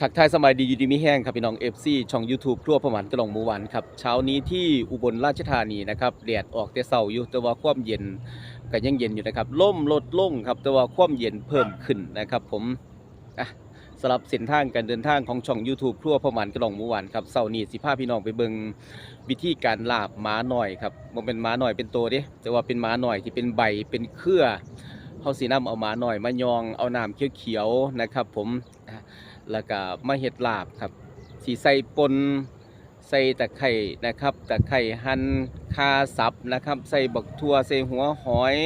ทักทายสมัยดียูดีมีแห้งครับพี่น้อง FC ช่อง YouTube ครัวประมาณกระหลงมูวันครับเช้านี้ที่อุบลราชธานีนะครับแดดออกแต่เช้าอยู่แต่ว่าความเย็นก็ยังเย็นอยู่นะครับลมลดลงครับแต่ว่าความเย็นเพิ่มขึ้นนะครับ ผมอะสำหรับเส้นทางการเดินทางของช่อง YouTube ครัวประมาณกระหลงมูวันครับเช้านี้สิพาพี่น้องไปเบิงวิธีการลาบหมาหน่อยครับบ่เป็นหมาหน่อยเป็นตัวเด้แต่ว่าเป็นหมาหน่อยที่เป็นใบเป็นเครือเฮาสินำเอาหมาหน่อยมายองเอาน้ำเขียวๆนะครับ ผม แล้วก็มาเห็ดลาบครับสีใส่ปนใส่ตะไคร่นะครับตะไคร่หั่นคาสับนะครับ ใส่บักทั่วใส่หัวหอย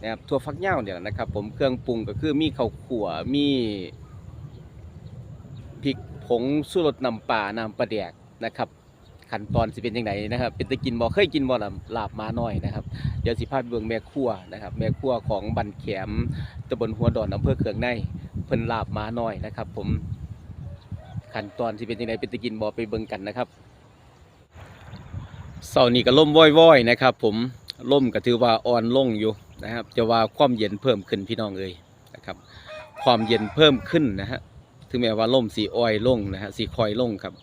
นะครับทั่วฟักยาวเนี่ยนะครับ ผมเครื่องปรุงก็คือมีข้าวขั่วมีพริกผงสูรสน้ำปลาน้ำปลาแดกนะครับขั้นตอนสิเป็นยังไงนะครับ เป็นตะกินบ่เคยกินบ่ล่ะลาบมาหน้อยนะครับ เดี๋ยวสิพาไปเบิ่งแม่ครัวนะครับ แม่ครัวของบันแขมตำบลหัวดอนอำเภอเขืองใน เพิ่นลาบมาหน่อยนะครับ ผมขั้นตอนที่เป็นยังไงเป็นตะกินบอไปเบิ่งกันนะครับเสาร์นี้ก็ล่มว่อยๆนะครับ ผมล่มก็ถือว่าอ่อนลงอยู่นะครับ จะว่าความเย็นเพิ่มขึ้นพี่น้องเอ้ยนะครับ ความเย็นเพิ่มขึ้นนะฮะถึงแม้ว่าล่มสีอ้อยลงนะฮะสีคอยลงครับ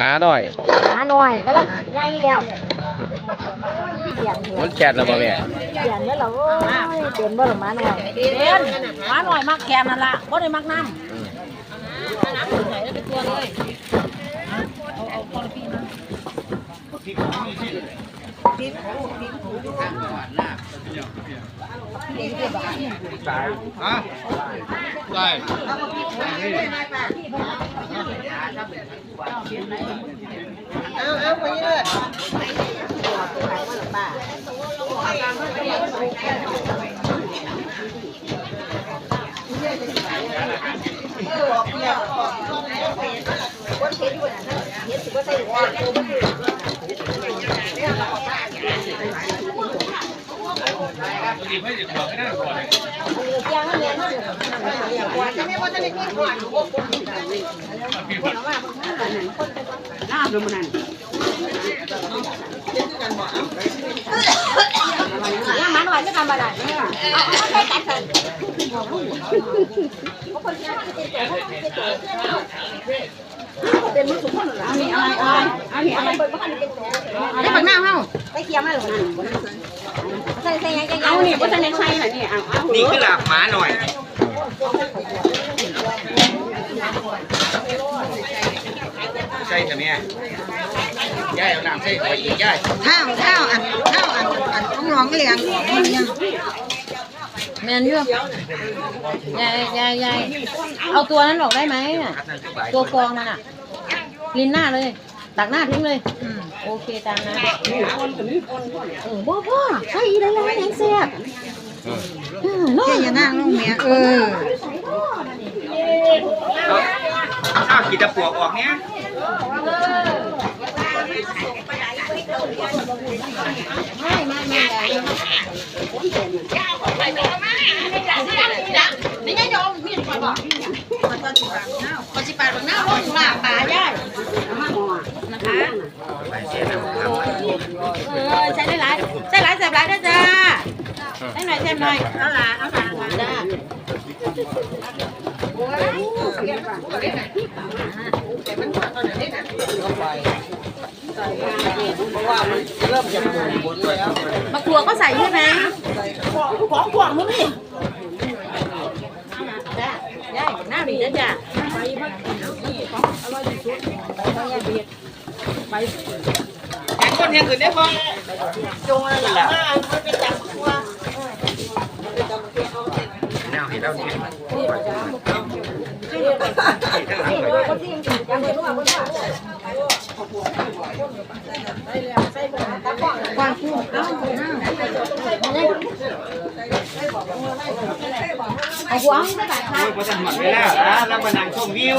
มาหน่อยหาหน่อยก็แล้วใหญ่แล้วเปลี่ยนเถมัอะนแกนแล้วบ่แม่เปลี่ยนแล้วเหรอโอ้ยเปลี่ยนบ่หรอมาหน่อยเด่นหมาหน่อยมักแคมนั่นล่ะบ่ได้มักน้ำน้ำไหนแล้วเป็นตัวเลยเอาเอาค นละพี่นะ ย่างห มาหน่อยจะทำอะไรเอาเอาไปตัดกันเป็น เป็นมือสุกคนหรออันนี้อะไรอะไรอันนี้อะไรเปิดบ้านเป็นตัวได้ปักหน้าเฮาไปเคี่ยวมาหรือใส่ใส่ยังยังเอานี่บ่ทันได้ใส่น่ะนี่เอาเอานี่คือหลาบหมาหน่อยใช่ไหมแม่ย่ายเอาน้ำใส่ไปอีกย่ายข้าวข้าวอันข้าวอันอันของน้องเลี้ยงมันยัง แมนอยู่ยายยายยายเอาตัวนั้นออกได้ไหมน่ะครับนั่นคือใบตัวฟองมันอะ ลินหน้าเลย ตักหน้าทิ้งเลยโอเคตามนั้นเออบ่พ่อใช่ได้แล้วยังแซ่บเออเนาะแค่อย่านั่งลงเมียเออข้าวขีดตะปวกออกเนี้ยไม่ไม่ไม่ นี่ยายอมมีดก่อนบอกก่อนสิปาดบังหน้าลงมาป่าย่ายนะคะเออใช้หลายใช้หลายใส่หลายด้จ้าใช้หน่ใช่อหลนั่นแต่มันว่นไหนะ พราะว่ามันเริ่มจะปูบนแล้วมะกรัวก็ใส่ใช่ไหมของของของมึงนี่ได้หน้าดีนะจ้าแกงก้นเฮียอื่นได้ไหมจงอะไรล่ะมันเป็นจังตัว แนวเห็นแล้วนี่เอาหัวให้ได้ค่ะโอ้ยพอจะหมดเวลาแล้วแล้วมานั่งชมวิว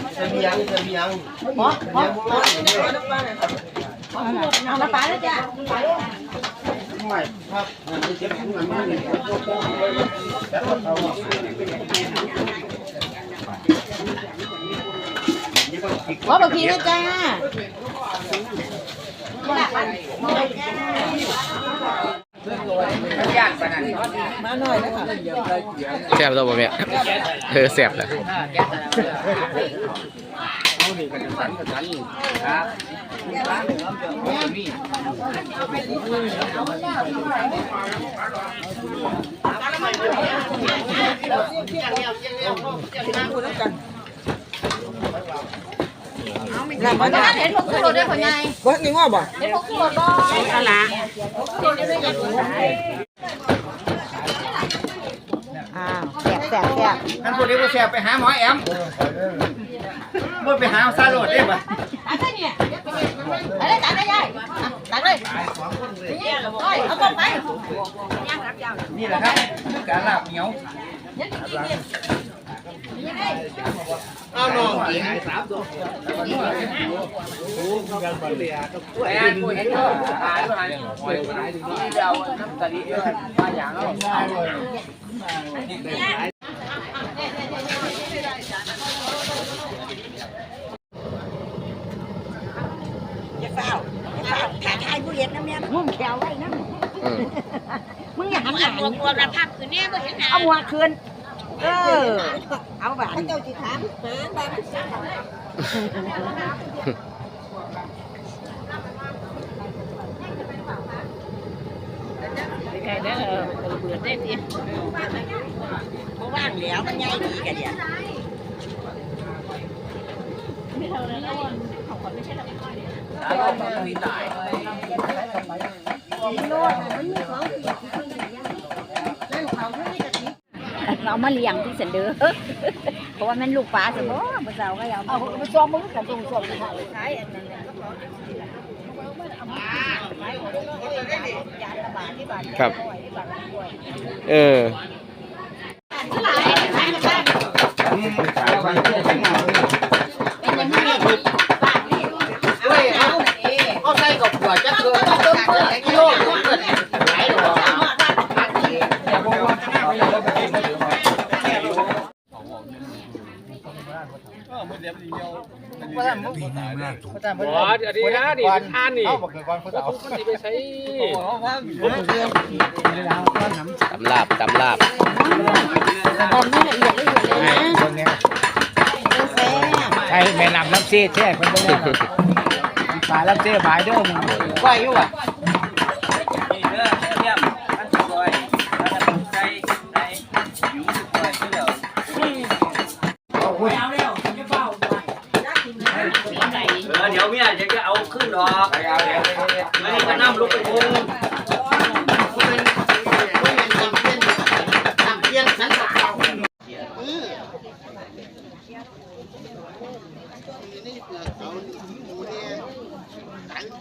นี่เบียงเบียงเอามาปาแล้วจ้าขอบพีนะจ้า แซ่บตัวบ่แม่เออแซ่บแหละแล้วมันเห็นพวกขึ้นรถได้คนไงบ่นี่ง้อบ่เห็นพวกขึ้นรถบ่อะไร อ้าว แสบแสบแสบท่านผู้นี้ผู้แสบไปหาหมอแอมบ่ไปหาซาโรดได้ป่ะตักได้เนี่ยอะไรตักได้ยัยตักเลยเอาต้มไปนี่แหละครับการลาบเหนียวเอาหน่องกินสามตัวไอ้ผู้เห็นก็หายไปหายไปหายถึงที่เดียวน้ำตาลีมาอย่างเอา อย่าเฝ้าอย่าเฝ้าถ่า ยถ่ายผู้เห็นนะแม่มึงแขวไว้นะอืมมึงอย่าหันหลังตัวกลัวระพักคือเนี่ยไม่เห็นหน้าเอาหัวคืนเออเอาบาดเจ้าสิถามหาบาดใครได้เออเบื่อได้ดิเพราะว่างแล้วมันใหญ่ดีกันเดียวเรามาเลี้ยงที่เสนเด้อเพราะว่ามันลูกปลาสมบ่ภาษาก็ยาวเอาไปซ้อมมึงกันตรงซ้อมกันใช้อันนั้นครับ เออ เอาใส่กับหัวจักเกินเติมเติมกิโลเกินหลายดอก อ๋อ อันนี้นะนี่เป็นทานนี่เอาบอกก่อนเขาเอามันสิไปใช้ตำลาบตำลาบตอนนี้ละเอียดละเอียดเลยนะใช่แม่นำน้ำเสียแช่คนเดียวปลาน้ำเสียบายเด้อมึงไหวอยู่อะ เออเดี๋ยวเมียจะเอาขึ้นดอกไม่ให้ก็นั่งลุกไปพุง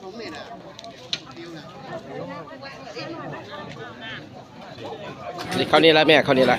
ผมเนี่ยนะนี่เขานี่ละแม่เขานี่ละ